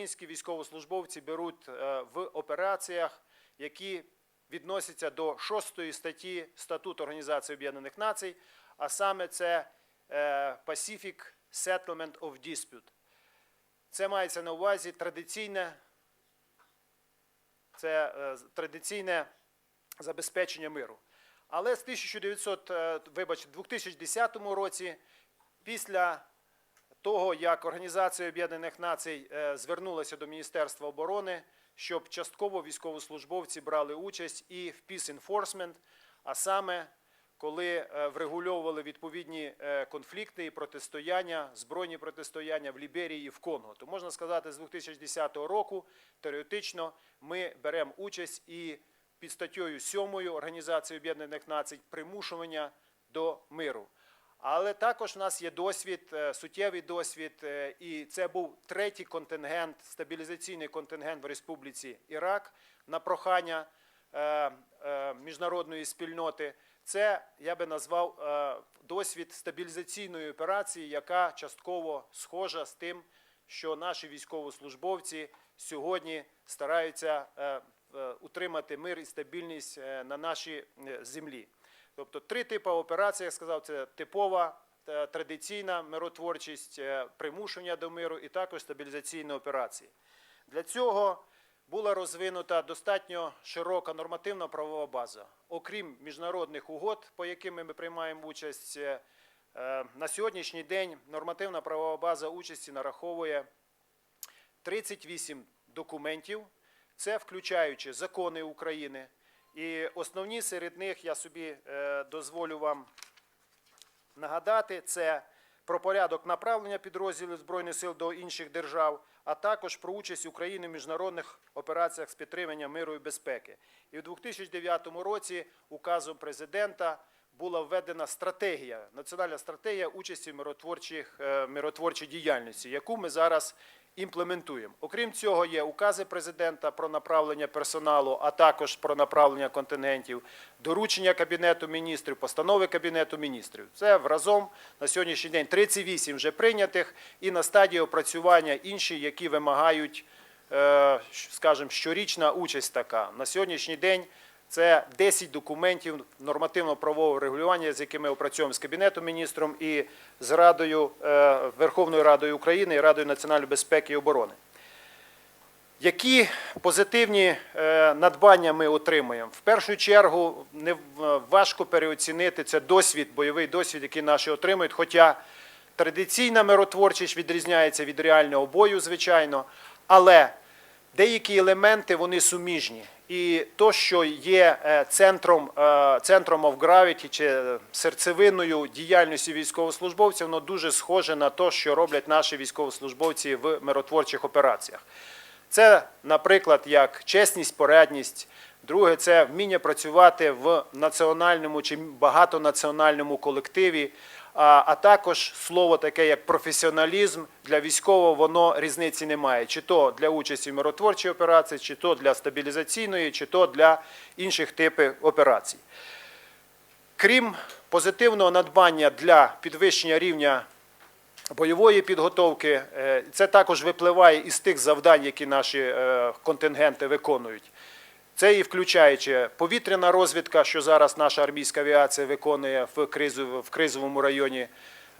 українські військовослужбовці беруть е, в операціях, які відносяться до 6 статті Статуту Організації Об'єднаних Націй, а саме це е, Pacific Settlement of Dispute. Це мається на увазі традиційне, це е, традиційне забезпечення миру. Але з 1900, е, вибач, 2010 році, після того, як Організація Об'єднаних Націй е, звернулася до Міністерства оборони, щоб частково військовослужбовці брали участь і в Peace Enforcement, а саме коли е, врегульовували відповідні е, конфлікти і протистояння, збройні протистояння в Ліберії і в Конго. То можна сказати, з 2010 року теоретично ми беремо участь і під статтею 7 Організації Об'єднаних Націй примушування до миру. Але також в нас є досвід, е, суттєвий досвід, е, і це був третій контингент, стабілізаційний контингент в Республіці Ірак на прохання е, міжнародної спільноти. Це я би назвав досвід стабілізаційної операції, яка частково схожа з тим, що наші військовослужбовці сьогодні стараються утримати мир і стабільність на нашій землі. Тобто три типи операцій, я сказав, це типова е, традиційна миротворчість, е, примушення до миру і також стабілізаційні операції. Для цього була розвинута достатньо широка нормативна правова база. Окрім міжнародних угод, по яким ми приймаємо участь, е, на сьогоднішній день нормативна правова база участі нараховує 38 документів, це включаючи закони України. І основні серед них я собі е, дозволю вам нагадати, це про порядок направлення підрозділів Збройних сил до інших держав, а також про участь України в міжнародних операціях з підтримання миру і безпеки. І в 2009 році указом президента була введена стратегія, національна стратегія участі в миротворчих, е, миротворчій діяльності, яку ми зараз імплементуємо. Окрім цього, є укази президента про направлення персоналу, а також про направлення контингентів, доручення Кабінету міністрів, постанови Кабінету міністрів. Це разом на сьогоднішній день 38 вже прийнятих і на стадії опрацювання інші, які вимагають, е, скажімо, щорічна участь така. На сьогоднішній день це 10 документів нормативно-правового регулювання, з якими опрацьовуємо з Кабінетом міністром і з Радою е, Верховною Радою України і Радою національної безпеки і оборони. Які позитивні е, надбання ми отримуємо? В першу чергу не важко переоцінити це досвід, бойовий досвід, який наші отримують. Хоча традиційна миротворчість відрізняється від реального бою, звичайно, але деякі елементи вони суміжні. І то, що є е, центром, е, центром of gravity чи серцевиною діяльності військовослужбовців, воно дуже схоже на те, що роблять наші військовослужбовці в миротворчих операціях. Це, наприклад, як чесність, порядність. Друге, це вміння працювати в національному чи багатонаціональному колективі, а, також слово таке як професіоналізм для військового воно різниці немає. Чи то для участі в миротворчій операції, чи то для стабілізаційної, чи то для інших типів операцій. Крім позитивного надбання для підвищення рівня бойової підготовки. Е, Це також випливає із тих завдань, які наші е, контингенти виконують. Це і включаючи повітряна розвідка, що зараз наша армійська авіація виконує в, кризу, в кризовому районі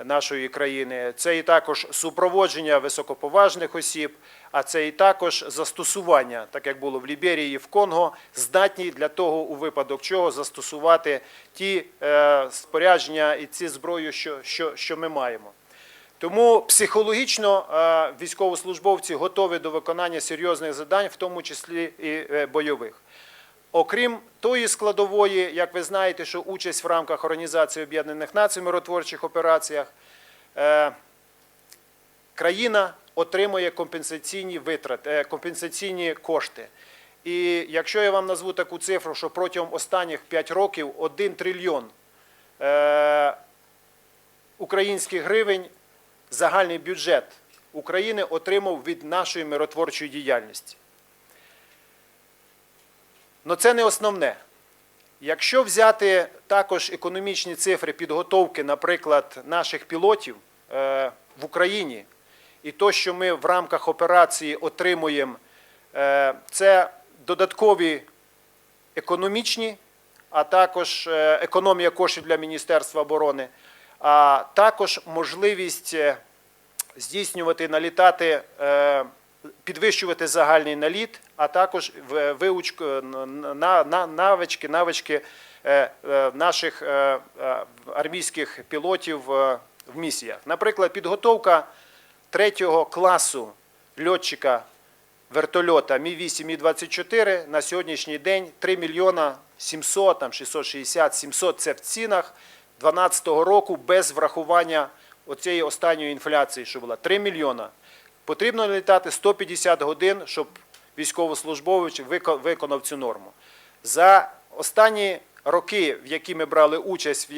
нашої країни. Це і також супроводження високоповажних осіб, а це і також застосування, так як було в Ліберії в Конго, здатні для того, у випадок чого застосувати ті е, спорядження і ці зброю, що, що, що ми маємо. Тому психологічно е, військовослужбовці готові до виконання серйозних завдань, в тому числі і е, бойових. Окрім тої складової, як ви знаєте, що участь в рамках Організації Об'єднаних Націй в миротворчих операціях, е, країна отримує компенсаційні витрати, компенсаційні кошти. І якщо я вам назву таку цифру, що протягом останніх 5 років 1 трильйон українських гривень загальний бюджет України отримав від нашої миротворчої діяльності. Але це не основне. Якщо взяти також економічні цифри підготовки, наприклад, наших пілотів е, в Україні І то, що ми в рамках операції отримуємо, е, це додаткові економічні, а також е, економія коштів для Міністерства оборони, а також можливість е, здійснювати, налітати, е, підвищувати загальний наліт, а також в- виучку, на, на, навички, навички е, е, наших е, е, армійських пілотів е, в місіях. Наприклад, підготовка третього класу льотчика вертольота Мі-8, Мі-24 на сьогоднішній день 3 мільйона 700, там 660, 700 – це в цінах 2012 року без врахування оцієї останньої інфляції, що була 3 мільйона. Потрібно літати 150 годин, щоб військовослужбовець виконав цю норму. За останні роки, в які ми брали участь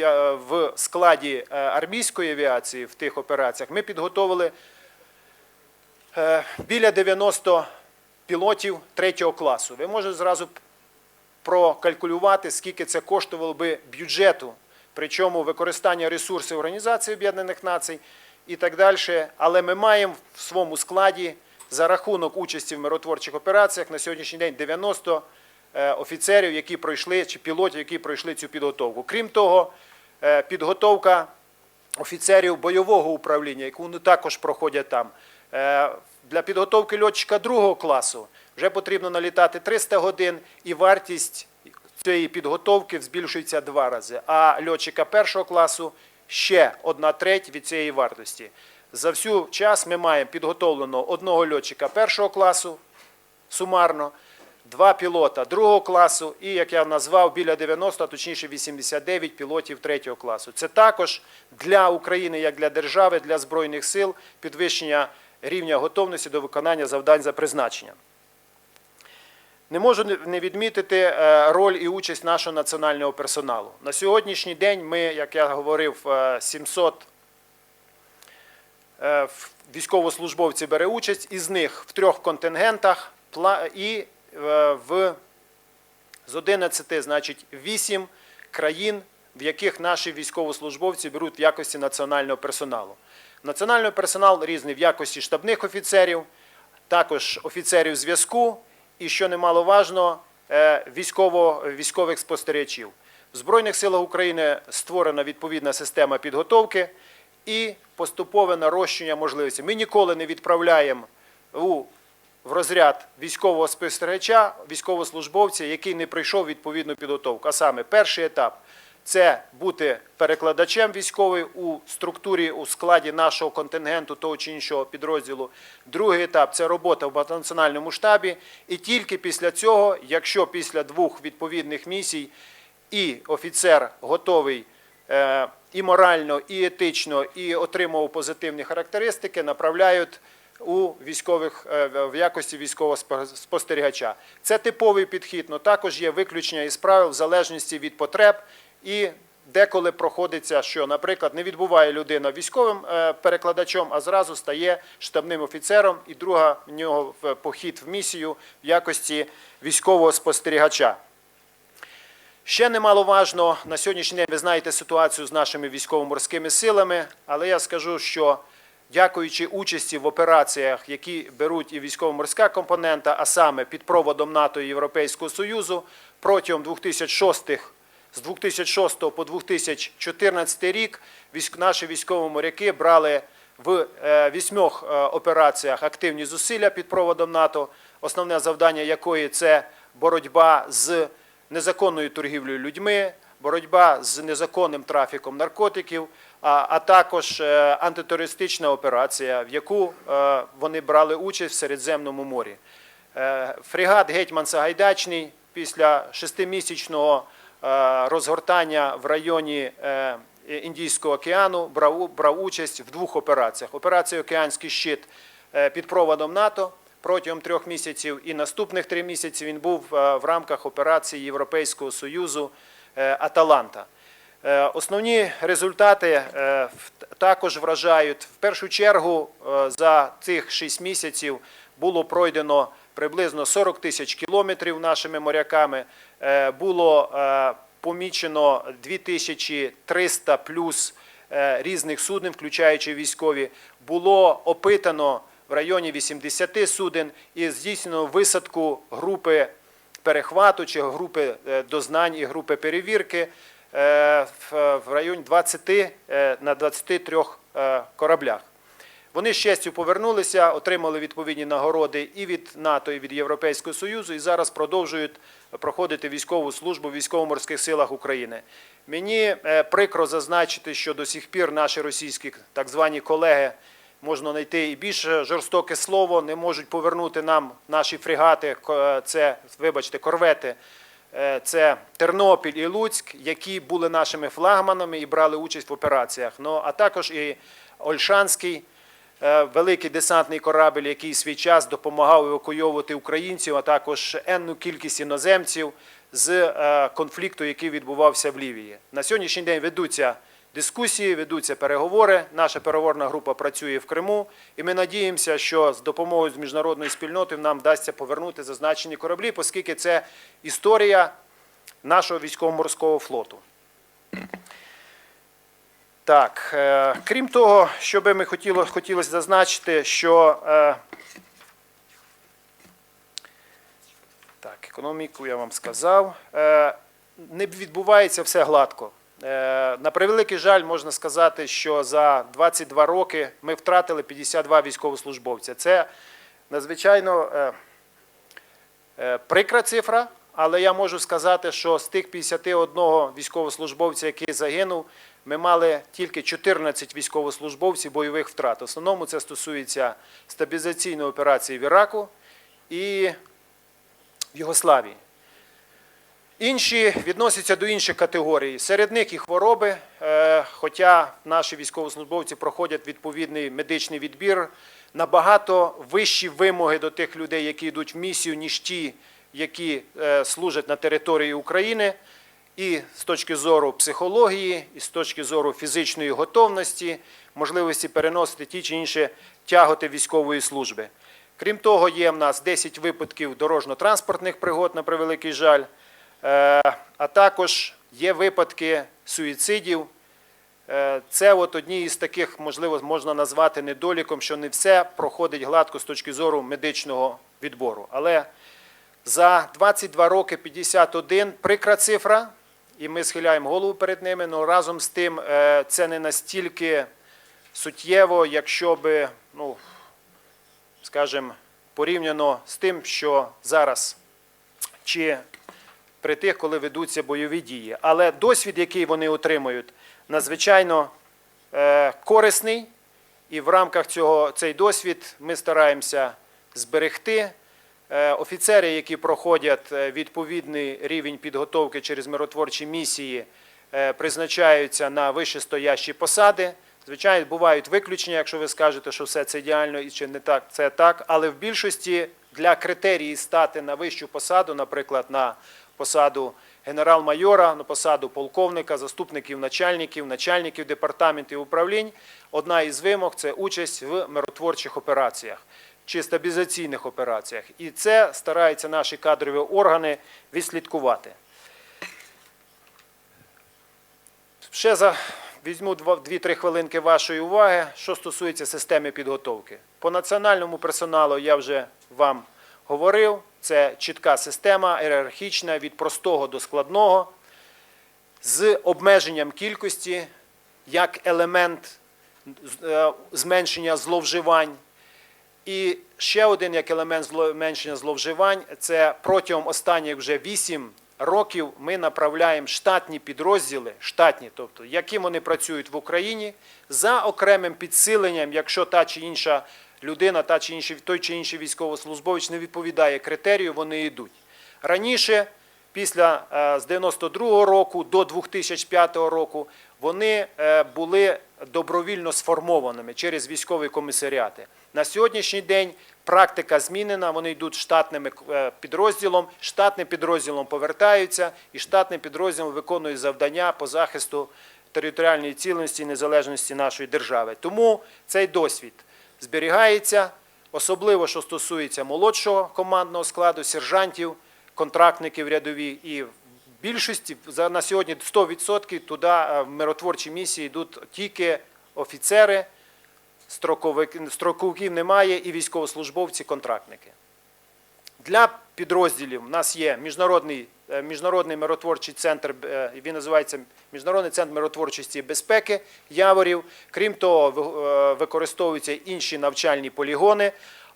в складі е, армійської авіації в тих операціях, ми підготовили е, біля 90 пілотів третього класу. Ви можете зразу прокалькулювати, скільки це коштувало би бюджету, причому використання ресурсів Організації Об'єднаних Націй і так далі. Але ми маємо в своєму складі за рахунок участі в миротворчих операціях на сьогоднішній день 90 е, офіцерів, які пройшли, чи пілотів, які пройшли цю підготовку. Крім того, е, підготовка офіцерів бойового управління, яку вони також проходять там. Е, Для підготовки льотчика другого класу вже потрібно налітати 300 годин, і вартість цієї підготовки збільшується два рази. А льотчика першого класу ще одна треть від цієї вартості. За всю час ми маємо підготовлено одного льотчика першого класу сумарно, два пілота другого класу і, як я назвав, біля 90, а точніше 89 пілотів третього класу. Це також для України, як для держави, для Збройних сил підвищення рівня готовності до виконання завдань за призначенням. Не можу не- відмітити е, роль і участь нашого національного персоналу. На сьогоднішній день ми, як я говорив, е, 700 е, в- військовослужбовці бере участь, із них в трьох контингентах і е, в з 11, значить, 8 країн, в яких наші військовослужбовці беруть в якості національного персоналу. Національний персонал різний в якості штабних офіцерів, також офіцерів зв'язку і, що немаловажно, е, військово, військових спостерігачів. В Збройних силах України створена відповідна система підготовки і поступове нарощення можливостей. Ми ніколи не відправляємо у в розряд військового спостерігача, військовослужбовця, який не пройшов відповідну підготовку. А саме перший етап це бути перекладачем військовим у структурі, у складі нашого контингенту того чи іншого підрозділу. Другий етап це робота в багатонаціональному штабі. І тільки після цього, якщо після двох відповідних місій і офіцер готовий е, і морально, і етично, і отримував позитивні характеристики, направляють у військових е, в якості військового спостерігача. Це типовий підхід, але також є виключення із правил в залежності від потреб і деколи проходиться, що, наприклад, не відбуває людина військовим е, перекладачом, а зразу стає штабним офіцером, і друга в нього похід в місію в якості військового спостерігача. Ще немаловажно, на сьогоднішній день ви знаєте ситуацію з нашими військово-морськими силами, але я скажу, що дякуючи участі в операціях, які беруть і військово-морська компонента, а саме під проводом НАТО і Європейського Союзу, протягом 2006 з 2006 по 2014 рік наші військові моряки брали в е, вісьмох е, операціях активні зусилля під проводом НАТО, основне завдання якої це боротьба з незаконною торгівлею людьми, боротьба з незаконним трафіком наркотиків, а, також е, антитерористична операція, в яку вони брали участь в Середземному морі. Фрегат Гетьман Сагайдачний після шестимісячного розгортання в районі е, Індійського океану брав, участь в двох операціях. Операція Океанський щит е, під проводом НАТО протягом трьох місяців і наступних три місяці він був е, в рамках операції Європейського Союзу е, Аталанта. Е, Основні результати е, також вражають. В першу чергу е, за цих 6 місяців було пройдено приблизно 40 тисяч кілометрів нашими моряками. Е, Було е, помічено 2300 плюс е, різних суден, включаючи військові, було опитано в районі 80 суден і здійснено висадку групи перехвату чи групи дознань і групи перевірки в районі 20 е, на 23 е, кораблях. Вони з честю повернулися, отримали відповідні нагороди і від НАТО, і від Європейського Союзу, і зараз продовжують проходити військову службу в військово-морських силах України. Мені е, прикро зазначити, що до сих пір наші російські так звані колеги можна знайти і більш жорстоке слово, не можуть повернути нам наші фрегати, це, вибачте, корвети. Е, Це Тернопіль і Луцьк, які були нашими флагманами і брали участь в операціях. Ну а також і Ольшанський, великий десантний корабель, який свій час допомагав евакуйовувати українців, а також енну кількість іноземців з е, конфлікту, який відбувався в Лівії. На сьогоднішній день ведуться дискусії, ведуться переговори. Наша переговорна група працює в Криму, і ми надіємося, що з допомогою з міжнародної спільноти нам вдасться повернути зазначені кораблі, оскільки це історія нашого військово-морського флоту. Так, е, крім того, що би ми хотіло, хотілося зазначити, що е, так, економіку я вам сказав. Е, не відбувається все гладко. На превеликий жаль, можна сказати, що за 22 роки ми втратили 52 військовослужбовця. Це надзвичайно прикра цифра, але я можу сказати, що з тих 51 військовослужбовця, який загинув, ми мали тільки 14 військовослужбовців бойових втрат. В основному це стосується стабілізаційної операції в Іраку і в Югославії. Інші відносяться до інших категорій. Серед них і хвороби, е, хоча наші військовослужбовці проходять відповідний медичний відбір, набагато вищі вимоги до тих людей, які йдуть в місію, ніж ті, які е, служать на території України, і з точки зору психології, і з точки зору фізичної готовності, можливості переносити ті чи інші тяготи військової служби. Крім того, є в нас 10 випадків дорожньо-транспортних пригод, на превеликий жаль. Е, А також є випадки суїцидів. Е, Це от одні із таких, можливо, можна назвати недоліком, що не все проходить гладко з точки зору медичного відбору. Але за 22 роки 51 прикра цифра, і ми схиляємо голову перед ними, але разом з тим е, це не настільки суттєво, якщо би, ну, скажімо, порівняно з тим, що зараз чи при тих, коли ведуться бойові дії. Але досвід, який вони отримують, надзвичайно е, корисний, і в рамках цього цей досвід ми стараємося зберегти. Е, Офіцери, які проходять е, відповідний рівень підготовки через миротворчі місії, е, призначаються на вищестоящі посади. Звичайно, бувають виключення, якщо ви скажете, що все це ідеально і чи не так, це так. Але в більшості для критерії стати на вищу посаду, наприклад, на посаду генерал-майора, на посаду полковника, заступників начальників, начальників департаментів управлінь, одна із вимог це участь в миротворчих операціях чи стабілізаційних операціях. І це стараються наші кадрові органи відслідкувати. Ще за візьму 2-3 хвилинки вашої уваги, що стосується системи підготовки. По національному персоналу я вже вам говорив. Це чітка система, ієрархічна, від простого до складного, з обмеженням кількості як елемент е, зменшення зловживань. І ще один як елемент зменшення зловживань це протягом останніх вже 8 років ми направляємо штатні підрозділи, штатні, тобто які вони працюють в Україні за окремим підсиленням, якщо та чи інша людина, та чи інший, той чи інший військовослужбовець не відповідає критерію, вони йдуть. Раніше, після е, з 92-го року до 2005 року, вони е, були добровільно сформованими через військові комісаріати. На сьогоднішній день практика змінена, вони йдуть штатним е, підрозділом, штатним підрозділом повертаються і штатним підрозділом виконують завдання по захисту територіальної цілісності і незалежності нашої держави. Тому цей досвід зберігається, особливо що стосується молодшого командного складу, сержантів, контрактників рядові і більшості за на сьогодні 100% туди е, в миротворчі місії йдуть тільки офіцери, строковиків немає і військовослужбовці, контрактники. Для підрозділів у нас є міжнародний, е, міжнародний миротворчий центр, е, він називається Міжнародний центр миротворчості і безпеки Яворів. Крім того, використовуються інші навчальні полігони.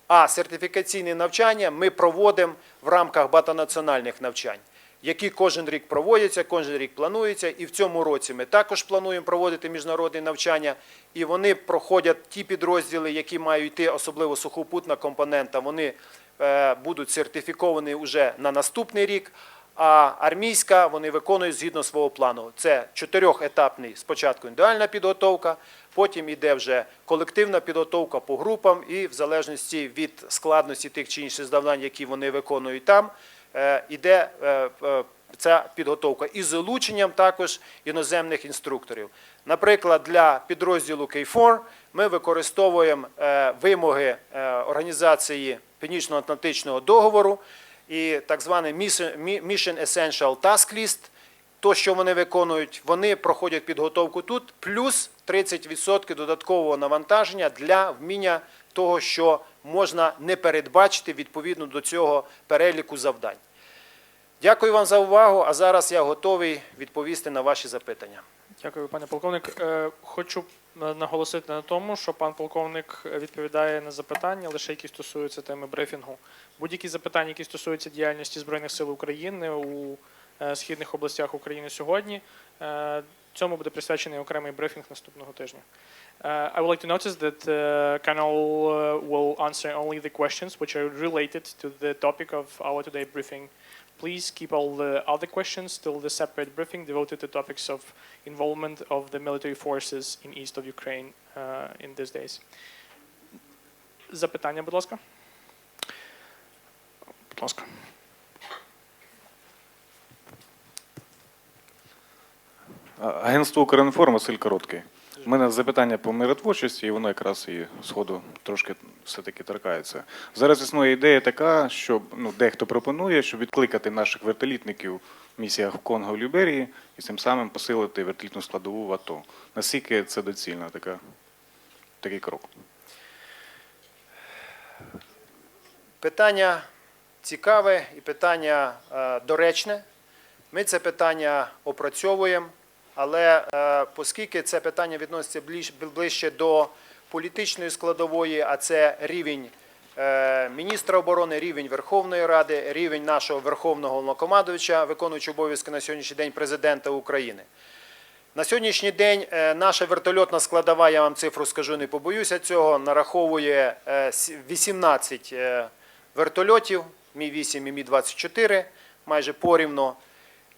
А сертифікаційні навчання ми проводимо в рамках багатонаціональних навчань, які кожен рік проводяться, кожен рік плануються. І в цьому році ми також плануємо проводити міжнародні навчання. І вони проходять ті підрозділи, які мають йти, особливо сухопутна компонента. Вони е, будуть сертифіковані вже на наступний рік. А армійська вони виконують згідно свого плану. Це чотирьохетапний спочатку індивідуальна підготовка, потім іде вже колективна підготовка по групам, і в залежності від складності тих чи інших завдань, які вони виконують там, іде е, е, ця підготовка із залученням також іноземних інструкторів. Наприклад, для підрозділу K4 ми використовуємо е, вимоги е, організації Північно-Атлантичного договору і так званий Mission Essential Task List. То, що вони виконують, вони проходять підготовку тут, плюс 30% додаткового навантаження для вміння того, що можна не передбачити відповідно до цього переліку завдань. Дякую вам за увагу. А зараз я готовий відповісти на ваші запитання. Дякую, пане полковник. Е, Хочу е, наголосити на тому, що пан полковник відповідає на запитання, лише які стосуються теми брифінгу. Будь-які запитання, які стосуються діяльності Збройних сил України у е, східних областях України сьогодні, цьому буде присвячений окремий брифінг наступного тижня. Uh, I would like to notice that uh, Colonel uh, will answer only the questions which are related to the topic of our today briefing. Please keep all the other questions till the separate briefing devoted to topics of involvement of the military forces in east of Ukraine uh, in these days. Запитання, будь ласка. Будь ласка. Агентство «Укрінформ» Василь Короткий. У мене запитання по миротворчості, і воно якраз і сходу трошки все-таки торкається. Зараз існує ідея така, що ну, дехто пропонує, щоб відкликати наших вертолітників в місіях в Конго в Ліберії і цим самим посилити вертолітну складову в АТО. Наскільки це доцільна така, такий крок? Питання цікаве і питання е, доречне. Ми це питання опрацьовуємо, але е, оскільки це питання відноситься ближ- ближче до політичної складової, а це рівень е, міністра оборони, рівень Верховної Ради, рівень нашого Верховного Головнокомандувача, виконуючого обов'язки на сьогоднішній день президента України. На сьогоднішній день е, наша вертольотна складова, я вам цифру скажу, не побоюся цього, нараховує е, 18 е, вертольотів, Мі-8 і Мі-24, майже порівно.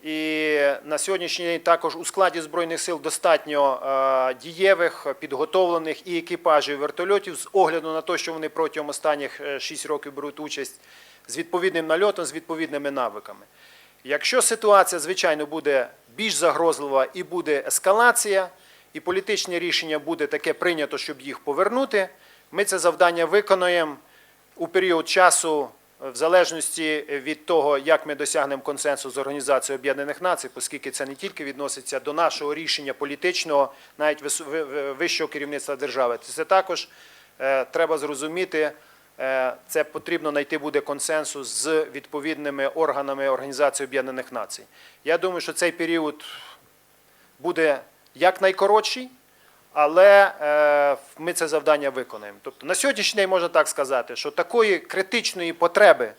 І на сьогоднішній день також у складі Збройних сил достатньо е, дієвих, підготовлених і екіпажів вертольотів з огляду на те, що вони протягом останніх 6 років беруть участь з відповідним нальотом, з відповідними навиками. Якщо ситуація, звичайно, буде більш загрозлива і буде ескалація, і політичне рішення буде таке прийнято, щоб їх повернути, ми це завдання виконуємо у період часу, е, в залежності від того, як ми досягнемо консенсусу з Організацією Об'єднаних Націй, оскільки це не тільки відноситься до нашого рішення політичного, навіть вищого керівництва держави. Це також е, треба зрозуміти. Е, Це потрібно знайти буде консенсус з відповідними органами Організації Об'єднаних Націй. Я думаю, що цей період буде якнайкоротший, але е, ми це завдання виконаємо. Тобто на сьогоднішній день можна так сказати, що такої критичної потреби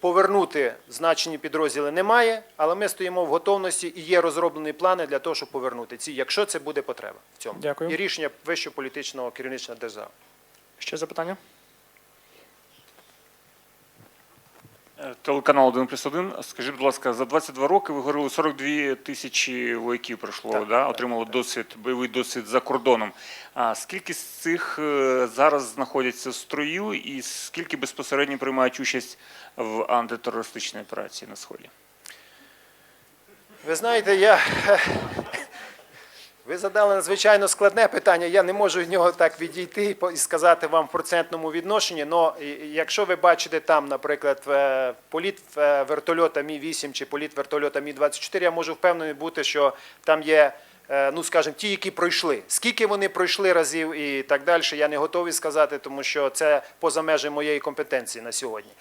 повернути значені підрозділи немає, але ми стоїмо в готовності і є розроблені плани для того, щоб повернути ці, якщо це буде потреба в цьому. Дякую. І рішення вищого політичного керівництва держави. Ще запитання? Е, Телеканал 1 плюс 1. Скажіть, будь ласка, за 22 роки ви говорили, 42 тисячі вояків пройшло, Так, да? так, отримало досвід, бойовий досвід за кордоном. А скільки з цих е, зараз знаходяться в строю і скільки безпосередньо приймають участь в антитерористичній операції на Сході? Ви знаєте, я Ви задали надзвичайно складне питання. Я не можу від нього так відійти і сказати вам в процентному відношенні. Але якщо ви бачите там, наприклад, е, політ е, вертольота Мі-8 чи політ вертольота Мі-24, я можу впевнений бути, що там є, е, ну скажімо, ті, які пройшли. Скільки вони пройшли разів і так далі, я не готовий сказати, тому що це поза межі моєї компетенції на сьогодні.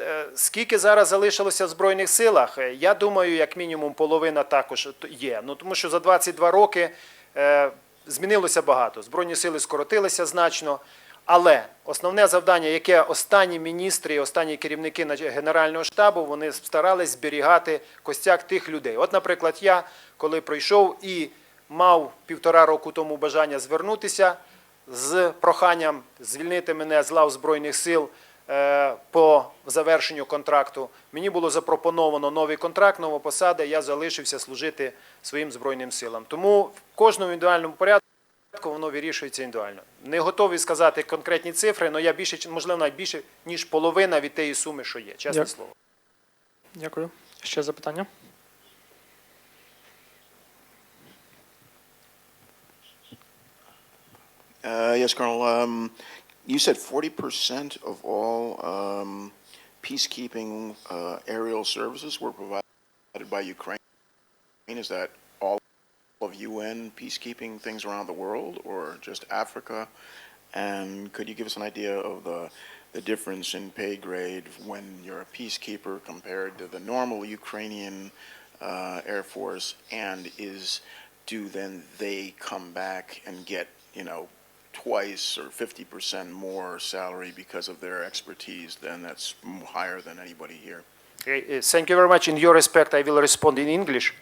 Е, Скільки зараз залишилося в Збройних силах? Е, Я думаю, як мінімум половина також є. Ну тому що за 22 роки е, змінилося багато. Збройні сили скоротилися значно. Але основне завдання, яке останні міністри, і останні керівники Генерального штабу, вони старались зберігати костяк тих людей. От, наприклад, я, коли прийшов і мав півтора року тому бажання звернутися з проханням звільнити мене з лав Збройних сил по завершенню контракту. Мені було запропоновано новий контракт, нова посада, я залишився служити своїм Збройним силам. Тому в кожному індивідуальному порядку воно вирішується індивідуально. Не готовий сказати конкретні цифри, але я більше, можливо, навіть більше, ніж половина від тієї суми, що є. Чесне Дякую. слово. Дякую. Ще запитання? Uh, yes, Colonel. Um, you said 40% of all um, peacekeeping uh, aerial services were provided by Ukraine. I mean, Is that all of UN peacekeeping things around the world or just Africa? And could you give us an idea of the, the difference in pay grade when you're a peacekeeper compared to the normal Ukrainian uh, Air Force? And is, do then they come back and get, you know, twice or 50% more salary because of their expertise, then that's higher than anybody here. Okay, uh, Thank you very much. In your respect, I will respond in English.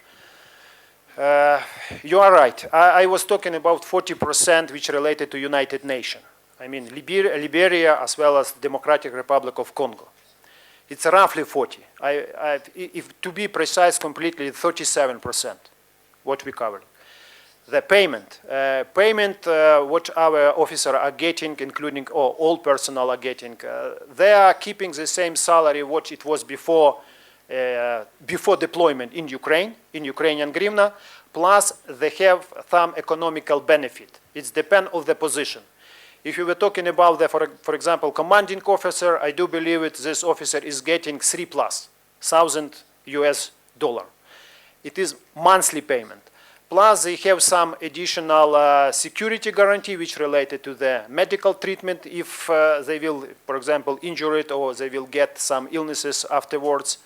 Uh, you are right. I, I was talking about 40% which related to United Nations. I mean Liberia, Liberia as well as Democratic Republic of Congo. It's roughly 40. I, I, if to be precise, completely 37% what we covered. The payment, uh, payment, uh, what our officers are getting, including all, all personnel are getting, uh, they are keeping the same salary what it was before, uh, before deployment in Ukraine, in Ukrainian hryvnia, plus they have some economical benefit. It depends on the position. If you were talking about the, for, for example, commanding officer, I do believe it, this officer is getting three plus thousand US dollar. It is monthly payment. Plus, they have some additional uh, security guarantee which related to the medical treatment if uh, they will, for example, injure it or they will get some illnesses afterwards.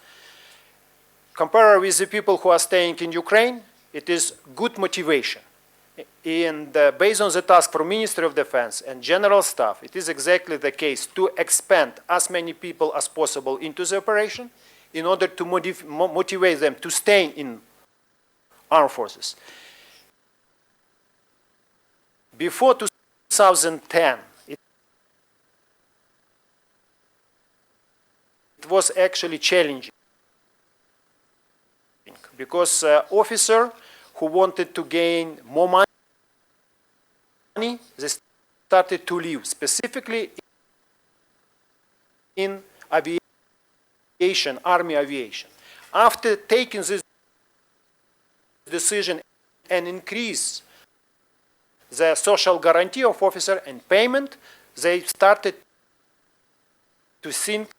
Compared with the people who are staying in Ukraine, it is good motivation. And uh, based on the task from Ministry of Defense and General Staff, it is exactly the case to expand as many people as possible into the operation in order to motiv- motivate them to stay in armed forces. Before 2010, it was actually challenging because uh, officer who wanted to gain more money, they started to leave, specifically in aviation, army aviation. After taking this decision and increase the social guarantee of officer and payment, they started to think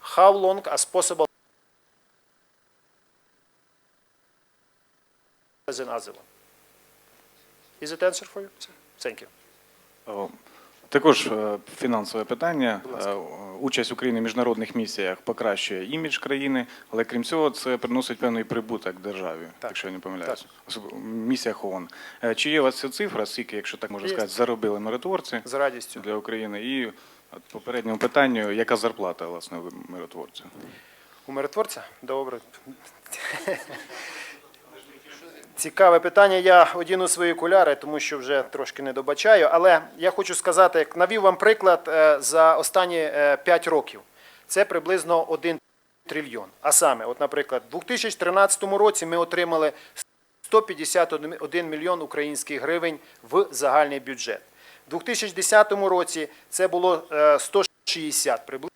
how long as possible as another one. Is it answer for you? Thank you. О, Також е, фінансове питання. Е, Участь України в міжнародних місіях покращує імідж країни, але крім цього, це приносить певний прибуток державі, Так. якщо я не. Особ- в місіях ООН. Е, Чи є у вас ця цифра, скільки, якщо так можна Є. сказати, заробили миротворці З радістю. для України? І попередньому питанню, яка зарплата власне у миротворців? У миротворця? Добре. Цікаве питання. Я одіну свої окуляри, тому що вже трошки не добачаю. Але я хочу сказати, як навів вам приклад е, за останні 5 років. Це приблизно 1 трильйон. А саме, от, наприклад, у 2013 році ми отримали 151 мільйон українських гривень в загальний бюджет. У 2010 році це було е, 160 приблизно.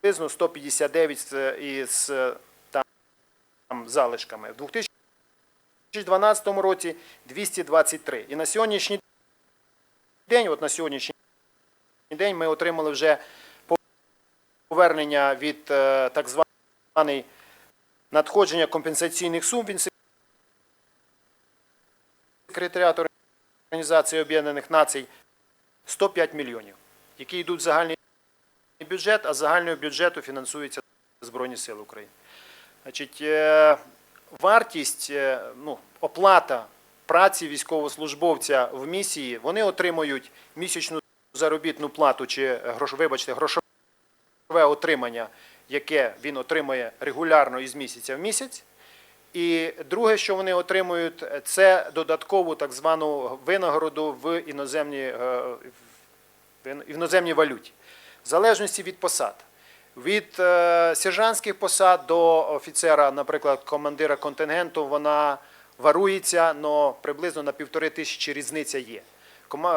приблизно 159 з- із е, там залишками. В 2012 році 223. І на сьогоднішній день, от на сьогоднішній день ми отримали вже повернення від е, так званої надходження компенсаційних сум від секретаріату Організації Об'єднаних Націй 105 мільйонів, які йдуть в загальний бюджет, а з загального бюджету фінансуються Збройні Сили України. Значить, е, вартість, е, ну, оплата праці військовослужбовця в місії, вони отримують місячну заробітну плату чи грош, вибачте, грошове отримання, яке він отримує регулярно із місяця в місяць. І друге, що вони отримують, це додаткову так звану винагороду в іноземній, е, в ін- в іноземній валюті, в залежності від посад. Від е, сержантських посад до офіцера, наприклад, командира контингенту, вона варується, але приблизно на півтори тисячі різниця є.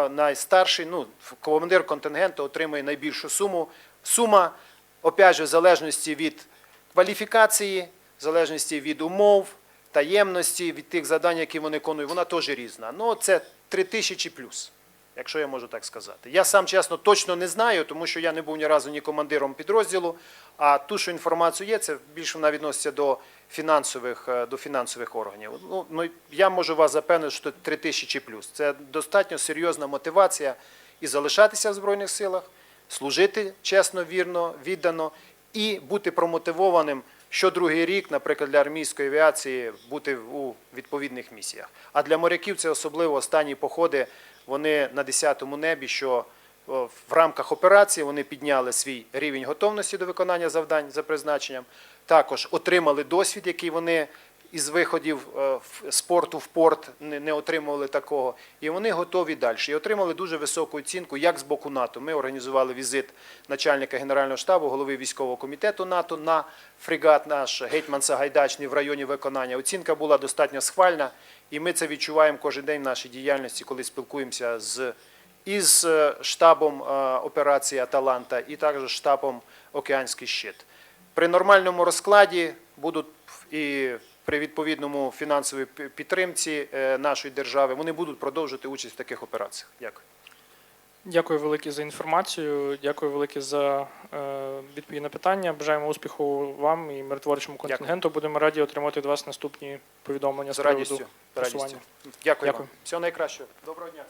Найстарший, ну, командир контингенту отримує найбільшу суму. Сума, опять же, в залежності від кваліфікації, в залежності від умов, таємності, від тих завдань, які вони виконують, вона теж різна. Ну, це 3 тисячі плюс, якщо я можу так сказати. Я сам, чесно, точно не знаю, тому що я не був ні разу ні командиром підрозділу, а ту, що інформацію є, це більше вона відноситься до фінансових, е, до фінансових органів. Ну, ну, я можу вас запевнити, що 3 тисячі плюс. Це достатньо серйозна мотивація і залишатися в Збройних силах, служити чесно, вірно, віддано і бути промотивованим що другий рік, наприклад, для армійської авіації бути у відповідних місіях. А для моряків це особливо останні походи. Вони на 10-му небі, що в рамках операції вони підняли свій рівень готовності до виконання завдань за призначенням. Також отримали досвід, який вони із виходів е, в- спорту в порт не, не отримували такого. І вони готові далі. І отримали дуже високу оцінку, як з боку НАТО. Ми організували візит начальника Генерального штабу, голови військового комітету НАТО на фрегат наш Гетьман Сагайдачний в районі виконання. Оцінка була достатньо схвальна, і ми це відчуваємо кожен день в нашій діяльності, коли спілкуємося з із е, штабом е, операції Аталанта і також штабом Океанський щит. При нормальному розкладі будуть і при відповідному фінансовій підтримці е, нашої держави вони будуть продовжувати участь в таких операціях. Дякую. Дякую велике за інформацію. Дякую велике за е, відповідь на питання. Бажаємо успіху вам і миротворчому Дякую. контингенту. Будемо раді отримати від вас наступні повідомлення з З приводу радістю. З радістю. Дякую. Дякую. Вам. Всього найкращого. Доброго дня.